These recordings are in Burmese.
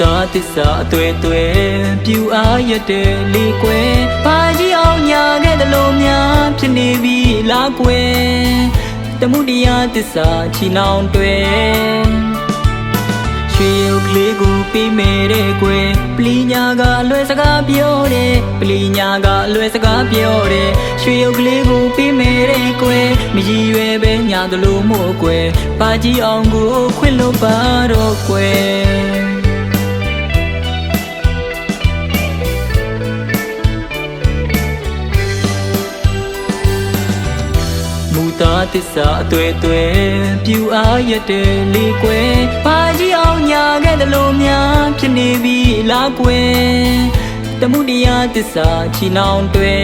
တစ္ဆာအသွဲသွဲပြူအားရတဲ့လေကွယ်ဘာကြီးအောင်ညာခဲ့တယ်လို့များဖြစ်နေပြီလားကွယ်တမှုတရားတစ္ဆာချီနှောင်တွေရွှေရုပ်ကလေးကိုပြီးမေတဲ့ကွယ်ပလီညာကအလွယ်စကားပြောတယ်ပလီညာကအလွယ်စကားပြောတယ်ရွှေရုပ်ကလေးကိုပြီးမေတဲ့ကွယ်မရည်ရွယ်ပဲညာသလိုမို့ကွယ်ပါကြီးအောင်ကိုခွင့်လို့ပါတော့ကွယ် တစ္ဆာအသွဲသွဲပြူအားရတဲ့လေကွယ်ပါကြီးအောင်ညာခဲ့တယ်လို့များဖြစ်နေပြီလားကွယ်တမှုတရားတစ္ဆာချီနှောင်တွေ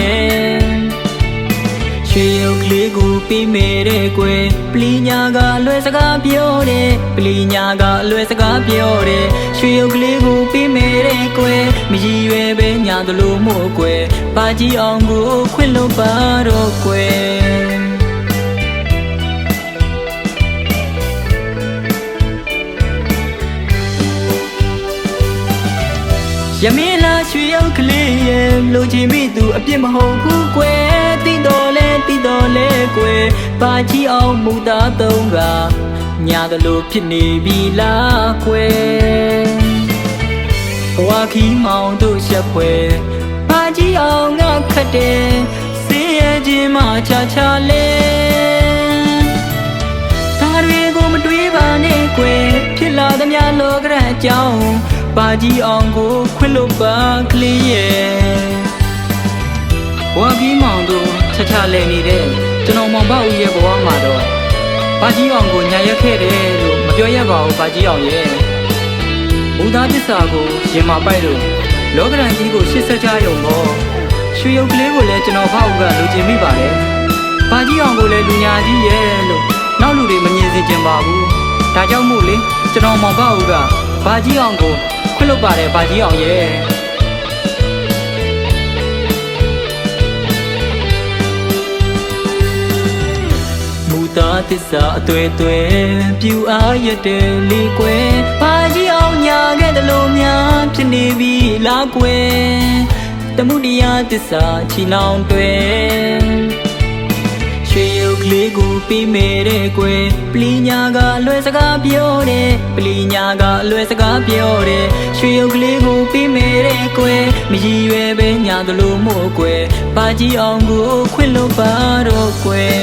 ရွှေရုပ်ကလေးကိုပြီးမေတဲ့ကွယ်ပလီညာကလွယ်စကားပြောတယ်ပလီညာကလွယ်စကားပြောတယ်ရွှေရုပ်ကလေးကိုပြီးမေတဲ့ကွယ်မရည်ရွယ်ပဲညာသလိုမို့ကွယ်ပါကြီးအောင်ကိုခွင့်လို့ပါတော့ကွယ် ရမင်းလာရွှေရုပ်ကလေးရဲ့လူချင်မိသူအပြစ်မဟုတ်ဘူးကွယ်တိတော်လဲတိတော်လဲကွယ်ပါကြီးအောင်မူသားသုံးကညာသလိုဖြစ်နေပြီလားကွယ်ဘဝခီးမောင်တို့ရှက်ဖွယ်ပါကြီးအောင်ငါခတ်တယ်စေးရခြင်းမှချာချာလဲဒါတွေကိုမတွေးပါနဲ့ကွယ်ဖြစ်လာသမျှလောကရန်အကြောင်း ပါကြီးအောင်ကိုခွင့်လို့ပါကလေးရဲ့ဘဝကြီးမောင်တို့ချာချာလဲနေတဲ့ကျွန်တော်မောင်ပေါ့ဦးရဲ့ဘဝမှာတော့ပါကြီးအောင်ကိုညာရက်ခဲ့တယ်လို့မပြောရပါဘူးပါကြီးအောင်ရဲ့ဘုရားတစ္ဆာကိုရင်မာပိုက်လို့လောကရန်ကြီးကိုရှစ်ဆက်ကြရုံပေါ့ရွှေရုပ်ကလေးကိုလည်းကျွန်တော်ဖောက်ကလူကျင်မိပါတယ်ပါကြီးအောင်ကိုလည်းလူညာကြီးရဲ့လို့နောက်လူတွေမမြင်စေချင်ပါဘူးဒါကြောင့်မို့လေကျွန်တော်မောင်ပေါ့ဦးကပါကြီးအောင်ကိုခွင့် လွတ်ပါတယ်ပါကြီးအောင်ရဲ့မူသားတစ္ဆာအသွဲသွဲပြူအားရတဲ့လေကွယ်ပါကြီးအောင်ညာခဲ့တယ်လို့များဖြစ်နေပြီလားကွယ်တမှုတရားတစ္ဆာချီနှောင်တွေရွှေရုပ်ကလေးကို ပြီးမေတဲ့ကွယ်ပလီညာကအလွယ်စကားပြောတယ်ပလီညာကအလွယ်စကားပြောတယ်ရွှေရုပ်ကလေးကိုပြီးမေတဲ့ကွယ်မရည်ရွယ်ပဲညာသလိုမို့ကွယ်ပါကြီးအောင်ကိုခွင့်လို့ပါတော့ကွယ်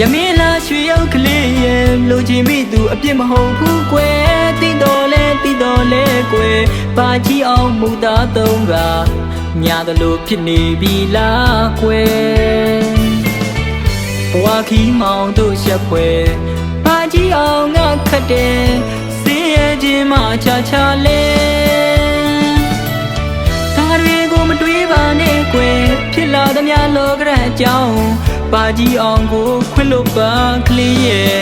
ရမင်းလာရွှေရုပ်ကလေးရဲ့လူချင်မိသူအပြစ်မဟုတ်ဘူးကွယ်တိတော်လဲတိတော်လဲကွယ်ပါကြီးအောင်မူသားသုံးကညာသလိုဖြစ်နေပြီလားကွယ်ဘဝခီးမောင်တို့ရှက်ဖွယ်ပါကြီးအောင်ငါခတ်တယ်စေးရခြင်းမှချာချာလဲ ဖြစ်လာသမျှလောကရန်အကြောင်းပါကြီးအောင်ကိုခွင့်လို့ပါကလေးရဲ့